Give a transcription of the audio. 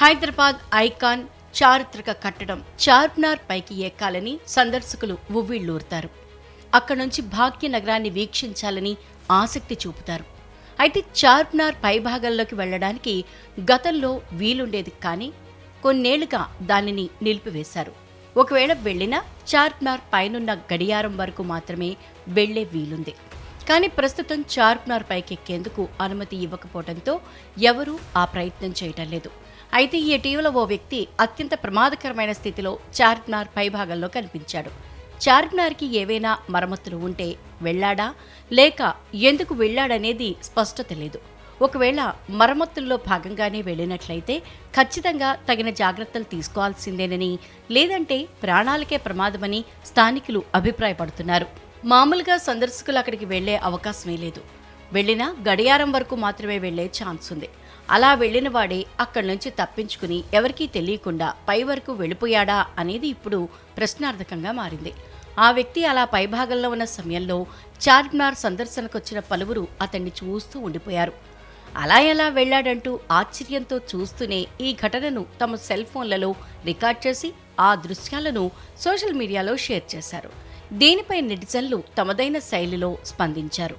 Hyderabad icon చారిత్రక కట్టడం చార్మినార్ పైకి ఎక్కాలని సందర్శకులు ఉవ్విళ్ళూరుతారు. అక్కడి నుంచి భాగ్యనగరాన్ని వీక్షించాలని ఆసక్తి చూపుతారు. అయితే చార్మినార్ పైభాగంలోకి వెళ్ళడానికి గతంలో వీలుండేది కానీ కొన్నేళ్ళుగా దానిని నిలిపివేశారు. ఒకవేళ వెళ్ళినా చార్మినార్ పైనున్న గడియారం వరకు మాత్రమే వెళ్ళే వీలుంది. కానీ ప్రస్తుతం చార్మినార్ పైకెక్కేందుకు అనుమతి ఇవ్వకపోవడంతో ఎవరూ ఆ ప్రయత్నం చేయటం లేదు. అయితే ఈ ఇటీవల ఓ వ్యక్తి అత్యంత ప్రమాదకరమైన స్థితిలో చార్మినార్ పైభాగంలో కనిపించాడు. చార్మినార్కి ఏవైనా మరమ్మతులు ఉంటే వెళ్ళాడా? లేక ఎందుకు వెళ్ళాడనేది స్పష్టత లేదు. ఒకవేళ మరమ్మతుల్లో భాగంగానే వెళ్ళినట్లయితే ఖచ్చితంగా తగిన జాగ్రత్తలు తీసుకోవాల్సిందేనని లేదంటే ప్రాణాలకే ప్రమాదమని స్థానికులు అభిప్రాయపడుతున్నారు. మామూలుగా సందర్శకులు అక్కడికి వెళ్ళే అవకాశమే లేదు. వెళ్ళినా గడియారం వరకు మాత్రమే వెళ్ళే ఛాన్స్ ఉంది అలా వెళ్ళిన వాడే అక్కడి నుంచి తప్పించుకుని ఎవరికీ తెలియకుండా పై వరకు వెళ్ళిపోయాడా అనేది ఇప్పుడు ప్రశ్నార్థకంగా మారింది. ఆ వ్యక్తి అలా పైభాగంలో ఉన్న సమయంలో చార్మినార్ సందర్శనకొచ్చిన పలువురు అతన్ని చూస్తూ ఉండిపోయారు. అలా ఎలా వెళ్ళాడంటూ ఆశ్చర్యంతో చూస్తూనే ఈ ఘటనను తమ సెల్ ఫోన్లలో రికార్డ్ చేసి ఆ దృశ్యాలను సోషల్ మీడియాలో షేర్ చేశారు. దీనిపై నెటిజన్లు తమదైన శైలిలో స్పందించారు.